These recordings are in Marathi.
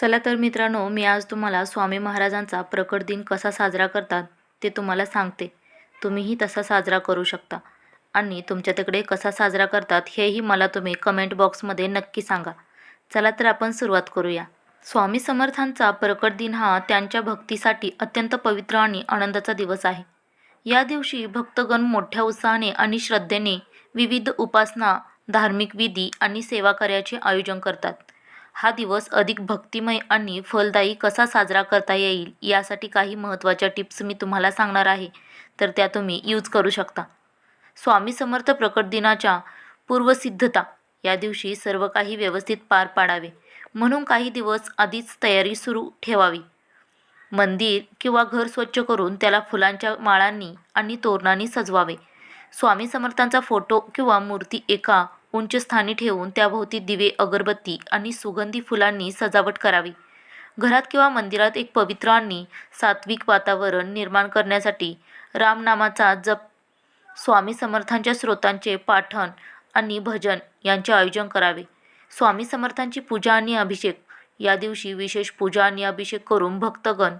चला तर मित्रांनो मी आज तुम्हाला स्वामी महाराजांचा प्रकट दिन कसा साजरा करतात ते तुम्हाला सांगते. तुम्हीही तसा साजरा करू शकता. आणि तुमच्या तिकडे कसा साजरा करतात हेही मला तुम्ही कमेंट बॉक्समध्ये नक्की सांगा. चला तर आपण सुरुवात करूया. स्वामी समर्थांचा प्रकट दिन हा त्यांच्या भक्तीसाठी अत्यंत पवित्र आणि आनंदाचा दिवस आहे. या दिवशी भक्तगण मोठ्या उत्साहाने आणि श्रद्धेने विविध उपासना धार्मिक विधी आणि सेवा कार्याचे आयोजन करतात. हा दिवस अधिक भक्तिमय आणि फलदायी कसा साजरा करता येईल यासाठी काही महत्त्वाच्या टिप्स मी तुम्हाला सांगणार आहे तर त्या तुम्ही यूज करू शकता. स्वामी समर्थ प्रकट दिनाच्या पूर्वसिद्धता या दिवशी सर्व काही व्यवस्थित पार पाडावे म्हणून काही दिवस आधीच तयारी सुरू ठेवावी. मंदिर किंवा घर स्वच्छ करून त्याला फुलांच्या माळांनी आणि तोरणांनी सजवावे. स्वामी समर्थांचा फोटो किंवा मूर्ती एका उंच स्थानी ठेवून त्याभोवती दिवे अगरबत्ती आणि सुगंधी फुलांनी सजावट करावी. घरात किंवा मंदिरात एक पवित्र आणि सात्विक वातावरण निर्माण करण्यासाठी रामनामाचा जप स्वामी समर्थांच्या स्रोतांचे पाठन आणि भजन यांचे आयोजन करावे. स्वामी समर्थांची पूजा आणि अभिषेक या दिवशी विशेष पूजा आणि अभिषेक करून भक्तगण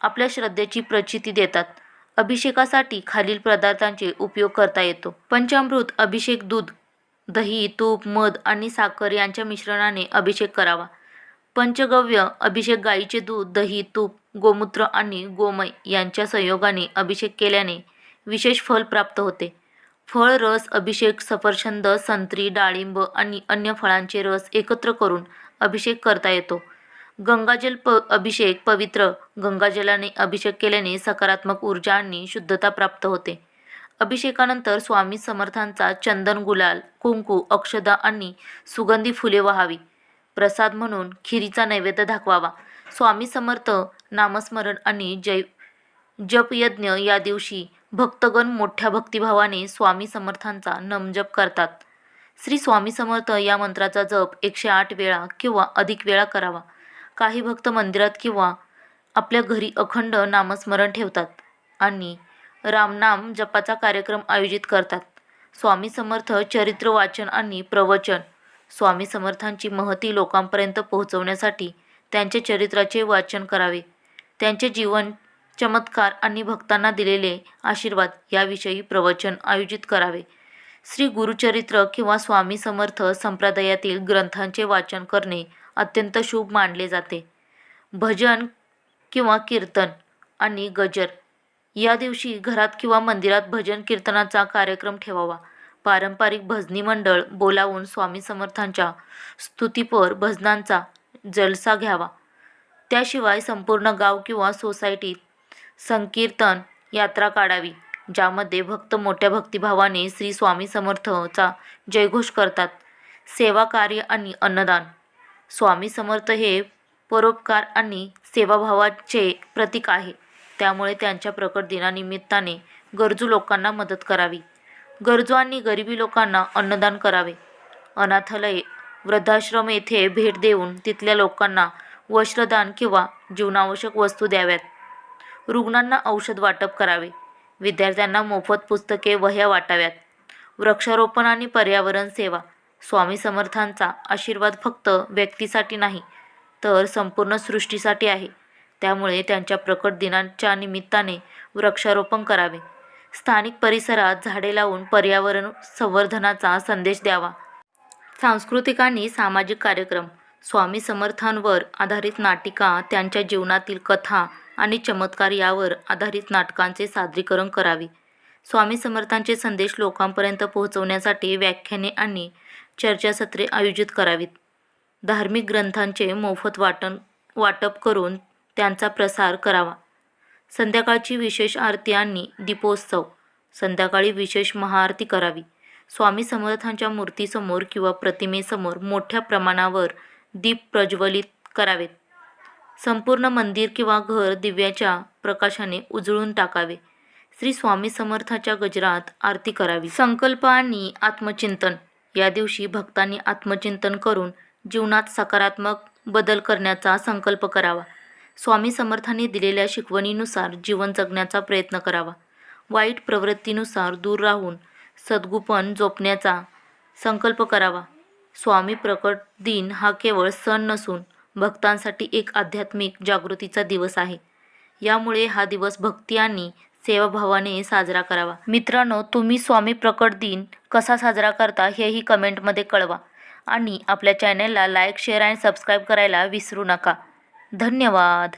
आपल्या श्रद्धेची प्रचिती देतात. अभिषेकासाठी खालील पदार्थांचे उपयोग करता येतो. पंचामृत अभिषेक दूध दही तूप मध आणि साखर यांच्या मिश्रणाने अभिषेक करावा. पंचगव्य अभिषेक गाईचे दूध दही तूप गोमूत्र आणि गोमय यांच्या संयोगाने अभिषेक केल्याने विशेष फल प्राप्त होते. फळ रस अभिषेक सफरचंद संत्री डाळिंब आणि अन्य फळांचे रस एकत्र करून अभिषेक करता येतो. गंगाजल प अभिषेक पवित्र गंगाजलाने अभिषेक केल्याने सकारात्मक ऊर्जा आणि शुद्धता प्राप्त होते. अभिषेकानंतर स्वामी समर्थांचा चंदन गुलाल कुंकू अक्षदा आणि सुगंधी फुले व्हावी. प्रसाद म्हणून खिरीचा नैवेद्य दाखवावा. स्वामी समर्थ नामस्मरण आणि जय जपयज्ञ या दिवशी भक्तगण मोठ्या भक्तिभावाने स्वामी समर्थांचा नमजप करतात. श्री स्वामी समर्थ या मंत्राचा जप एकशे आठ वेळा किंवा अधिक वेळा करावा. काही भक्त मंदिरात किंवा आपल्या घरी अखंड नामस्मरण ठेवतात आणि रामनाम जपाचा कार्यक्रम आयोजित करतात. स्वामी समर्थ चरित्र वाचन आणि प्रवचन. स्वामी समर्थांची महती लोकांपर्यंत पोहोचवण्यासाठी त्यांच्या चरित्राचे वाचन करावे. त्यांचे जीवन चमत्कार आणि भक्तांना दिलेले आशीर्वाद याविषयी प्रवचन आयोजित करावे. श्री गुरुचरित्र किंवा स्वामी समर्थ संप्रदायातील ग्रंथांचे वाचन करणे अत्यंत शुभ मानले जाते. भजन किंवा कीर्तन आणि गजर या दिवशी घरात किंवा मंदिरात भजन कीर्तनाचा कार्यक्रम ठेवावा. पारंपरिक भजनी मंडळ बोलावून स्वामी समर्थांच्या स्तुतीपर भजनांचा जलसा घ्यावा. त्याशिवाय संपूर्ण गाव किंवा सोसायटीत संकीर्तन यात्रा काढावी ज्यामध्ये भक्त मोठ्या भक्तिभावाने श्री स्वामी समर्थचा जयघोष करतात. सेवा कार्य आणि अन्नदान. स्वामी समर्थ हे परोपकार आणि सेवाभावाचे प्रतीक आहे. त्यामुळे त्यांच्या प्रकट दिनानिमित्ताने गरजू लोकांना मदत करावी. गरजू आणि गरिबी लोकांना अन्नदान करावे. अनाथालय वृद्धाश्रम येथे भेट देऊन तिथल्या लोकांना वस्त्रदान किंवा जीवनावश्यक वस्तू द्याव्यात. रुग्णांना औषध वाटप करावे. विद्यार्थ्यांना मोफत पुस्तके वह्या वाटाव्यात. वृक्षारोपण आणि पर्यावरण सेवा. स्वामी समर्थांचा आशीर्वाद फक्त व्यक्तीसाठी नाही तर संपूर्ण सृष्टीसाठी आहे. त्यामुळे त्यांच्या प्रकट दिनाच्या निमित्ताने वृक्षारोपण करावे. स्थानिक परिसरात झाडे लावून पर्यावरण संवर्धनाचा संदेश द्यावा. सांस्कृतिक आणि सामाजिक कार्यक्रम स्वामी समर्थांवर आधारित नाटिका त्यांच्या जीवनातील कथा आणि चमत्कार यावर आधारित नाटकांचे सादरीकरण करावे. स्वामी समर्थांचे संदेश लोकांपर्यंत पोहोचवण्यासाठी व्याख्याने आणि चर्चासत्रे आयोजित करावीत. धार्मिक ग्रंथांचे मोफत वाटण वाटप करून त्यांचा प्रसार करावा. संध्याकाळची विशेष आरती आणि दीपोत्सव. संध्याकाळी विशेष महाआरती करावी. स्वामी समर्थांच्या मूर्तीसमोर किंवा प्रतिमेसमोर मोठ्या प्रमाणावर दीप प्रज्वलित करावेत. संपूर्ण मंदिर किंवा घर दिव्याच्या प्रकाशाने उजळून टाकावे. श्री स्वामी समर्थाच्या गजरात आरती करावी. संकल्प आणि आत्मचिंतन. या दिवशी भक्तांनी आत्मचिंतन करून जीवनात सकारात्मक बदल करण्याचा संकल्प करावा. स्वामी समर्थांनी दिलेल्या शिकवणीनुसार जीवन जगण्याचा प्रयत्न करावा. वाईट प्रवृत्तीनुसार दूर राहून सद्गुपन जोपण्याचा संकल्प करावा. स्वामी प्रकट दिन हा केवळ सण नसून भक्तांसाठी एक आध्यात्मिक जागृतीचा दिवस आहे. यामुळे हा दिवस भक्ती आणि सेवाभावाने साजरा करावा. मित्रांनो तुम्ही स्वामी प्रकट दिन कसा साजरा करता हेही कमेंटमध्ये कळवा आणि आपल्या चॅनेलला लाईक शेअर आणि सबस्क्राईब करायला विसरू नका. धन्यवाद.